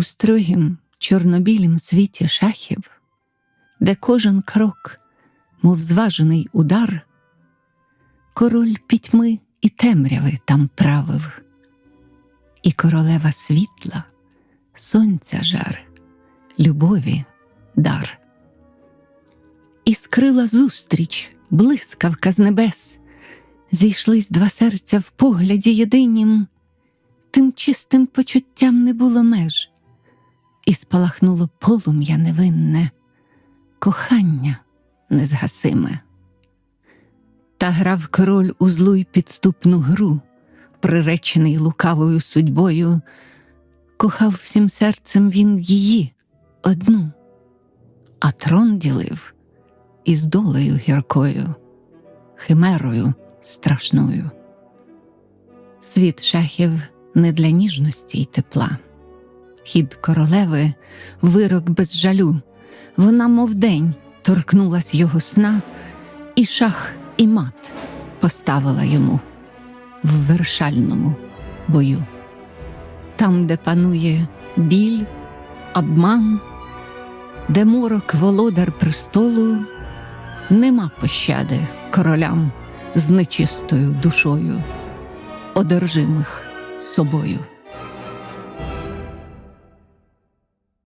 У строгім чорнобілім світі шахів, де кожен крок, мов зважений удар, король пітьми і темряви там правив, і королева світла, сонця жар, любові дар. І скрила зустріч, блискавка з небес, зійшлись два серця в погляді єдинім, тим чистим почуттям не було меж, і спалахнуло полум'я невинне, кохання незгасиме. Та грав король у злу й підступну гру, приречений лукавою судьбою, кохав всім серцем він її одну, а трон ділив із долею гіркою, химерою страшною. Світ шахів не для ніжності й тепла. Хід королеви вирок без жалю. Вона, мов день, торкнулась його сна, і шах, і мат поставила йому в вершальному бою. Там, де панує біль, обман, де морок володар престолу, нема пощади королям з нечистою душою, одержимих собою.